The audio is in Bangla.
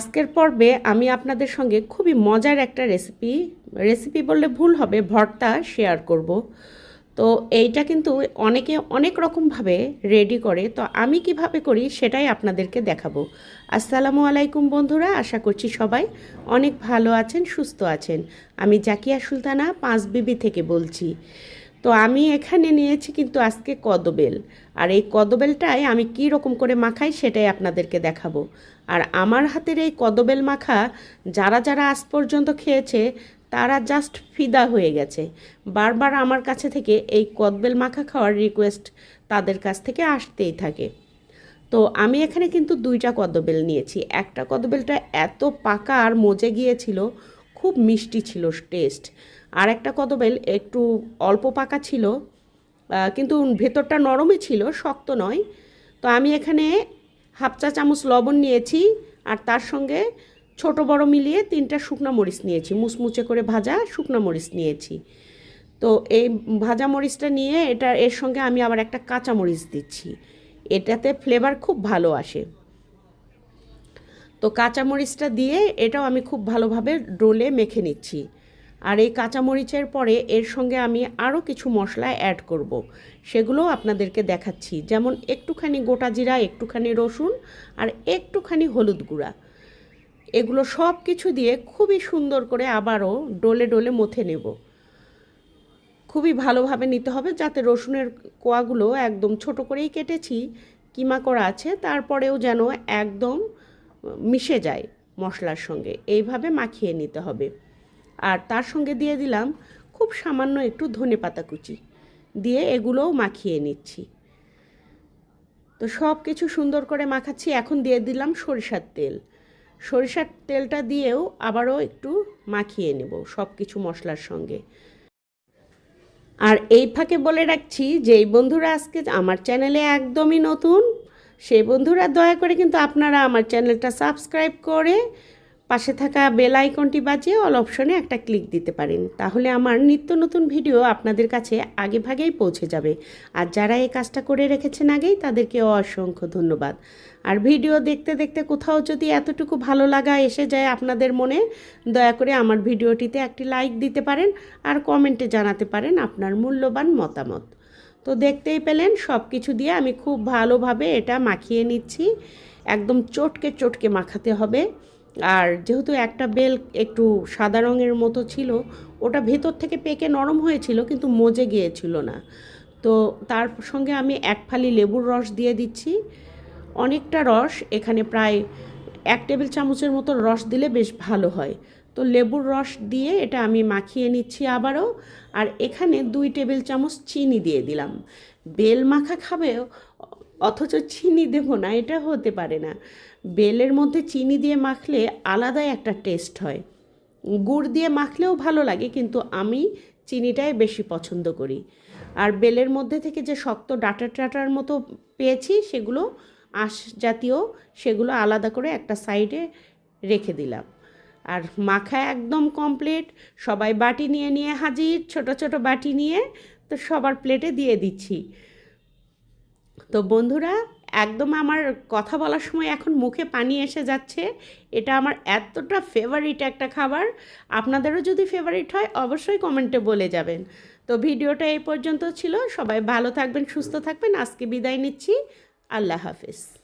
আজকের পর্বে আমি আপনাদের সঙ্গে খুবই মজার একটা রেসিপি রেসিপি বললে ভুল হবে, ভর্তা শেয়ার করব। তো এইটা কিন্তু অনেকে অনেক রকমভাবে রেডি করে, তো আমি কীভাবে করি সেটাই আপনাদেরকে দেখাবো। আসসালামু আলাইকুম বন্ধুরা, আশা করছি সবাই অনেক ভালো আছেন, সুস্থ আছেন। আমি জাকিয়া সুলতানা, পাঁচ বিবি থেকে বলছি। তো আমি এখানে নিয়েছি কিন্তু আজকে কদবেল। আর এই কদবেলটাই আমি কি রকম করে মাখাই সেটাই আপনাদেরকে দেখাবো। আর আমার হাতের এই কদবেল মাখা যারা যারা আজ পর্যন্ত খেয়েছে, তারা জাস্ট ফিদা হয়ে গেছে। বারবার আমার কাছে থেকে এই কদবেল মাখা খাওয়ার রিকোয়েস্ট তাদের কাছ থেকে আসতেই থাকে। তো আমি এখানে কিন্তু দুইটা কদবেল নিয়েছি। একটা কদবেলটা এত পাকা আর মজে গিয়েছিল, খুব মিষ্টি ছিল টেস্ট আর একটা কদবেল একটু অল্প পাকা ছিল কিন্তু ভেতরটা নরমই ছিল, শক্ত নয়। তো আমি এখানে হাফ চা চামচ লবণ নিয়েছি আর তার সঙ্গে ছোট বড় মিলিয়ে তিনটা শুকনো মরিচ নিয়েছি। মুচমুচে করে ভাজা শুকনো মরিচ নিয়েছি। তো এই ভাজা মরিচটা নিয়ে এটা, এর সঙ্গে আমি আবার একটা কাঁচা মরিচ দিচ্ছি। এটাতে ফ্লেভার খুব ভালো আসে। তো কাঁচা মরিচটা দিয়ে এটাও আমি খুব ভালোভাবে ডোলে মেখে নিচ্ছি। আর এই কাঁচামরিচের পরে এর সঙ্গে আমি আরও কিছু মশলা অ্যাড করব। সেগুলোও আপনাদেরকে দেখাচ্ছি। যেমন একটুখানি গোটা জিরা, একটুখানি রসুন আর একটুখানি হলুদ গুঁড়া। এগুলো সব কিছু দিয়ে খুবই সুন্দর করে আবারও ডোলে ডোলে মথে নেব। খুবই ভালোভাবে নিতে হবে যাতে রসুনের কোয়াগুলো একদম ছোট করেই কেটেছি, কিমা করা আছে, তারপরেও যেন একদম মিশে যায় মশলার সঙ্গে। এইভাবে মাখিয়ে নিতে হবে। আর তার সঙ্গে দিয়ে দিলাম খুব সামান্য একটু ধনে পাতা কুচি। দিয়ে এগুলোও মাখিয়ে নিচ্ছি। তো সব কিছু সুন্দর করে মাখাচ্ছি। এখন দিয়ে দিলাম সরিষার তেল। সরিষার তেলটা দিয়েও আবারও একটু মাখিয়ে নেব সব কিছু মশলার সঙ্গে। আর এই ফাঁকে বলে রাখছি যে এই বন্ধুরা আজকে আমার চ্যানেলে একদমই নতুন, সেই বন্ধুরা দয়া করে কিন্তু আপনারা আমার চ্যানেলটা সাবস্ক্রাইব করে পাশে থাকা বেল আইকনটি বাজিয়ে অল অপশনে একটা ক্লিক দিতে পারেন। তাহলে আমার নিত্য নতুন ভিডিও আপনাদের কাছে আগে ভাগেই পৌঁছে যাবে। আর যারা এই কাজটা করে রেখেছেন আগেই তাদেরকে অসংখ্য ধন্যবাদ। আর ভিডিও দেখতে দেখতে কোথাও যদি এতটুকু ভালো লাগা এসে যায় আপনাদের মনে, দয়া করে আমার ভিডিওটিতে একটি লাইক দিতে পারেন আর কমেন্টে জানাতে পারেন আপনার মূল্যবান মতামত। তো দেখতেই পেলেন সব কিছু দিয়ে আমি খুব ভালোভাবে এটা মাখিয়ে নিচ্ছি। একদম চটকে চটকে মাখাতে হবে। আর যেহেতু একটা বেল একটু সাদা রঙের মতো ছিল, ওটা ভেতর থেকে পেকে নরম হয়েছিল কিন্তু মজে গিয়েছিল না। তো তার সঙ্গে আমি এক ফালি লেবুর রস দিয়ে দিচ্ছি। অনেকটা রস, এখানে প্রায় এক টেবিল চামচের মতো রস দিলে বেশ ভালো হয়। তো লেবুর রস দিয়ে এটা আমি মাখিয়ে নিচ্ছি আবারও, আর এখানে দুই টেবিল চামচ চিনি দিয়ে দিলাম। বেল মাখা খাবে অথচ চিনি দেব না, এটা হতে পারে না। বেলের মধ্যে চিনি দিয়ে মাখলে আলাদাই একটা টেস্ট হয়। গুড় দিয়ে মাখলেও ভালো লাগে, কিন্তু আমি চিনিটাই বেশি পছন্দ করি। আর বেলের মধ্যে থেকে যে শক্ত ডাটা টাটার মতো পেয়েছি, সেগুলো আঁশ জাতীয়, সেগুলো আলাদা করে একটা সাইডে রেখে দিলাম। আর মাখা একদম কমপ্লিট, সবাই বাটি নিয়ে নিয়ে হাজির, ছোট ছোট বাটি নিয়ে তো সবার প্লেটে দিয়ে দিচ্ছি। তো বন্ধুরা, একদম আমার কথা বলার সময় এখন মুখে পানি এসে যাচ্ছে। এটা আমার এতটা ফেভারিট একটা খাবার। আপনাদেরও যদি ফেভারিট হয়, অবশ্যই কমেন্টে বলে যাবেন। তো ভিডিওটা এই পর্যন্ত ছিল। সবাই ভালো থাকবেন, সুস্থ থাকবেন। আজকে বিদায় নিচ্ছি। আল্লাহ হাফিজ।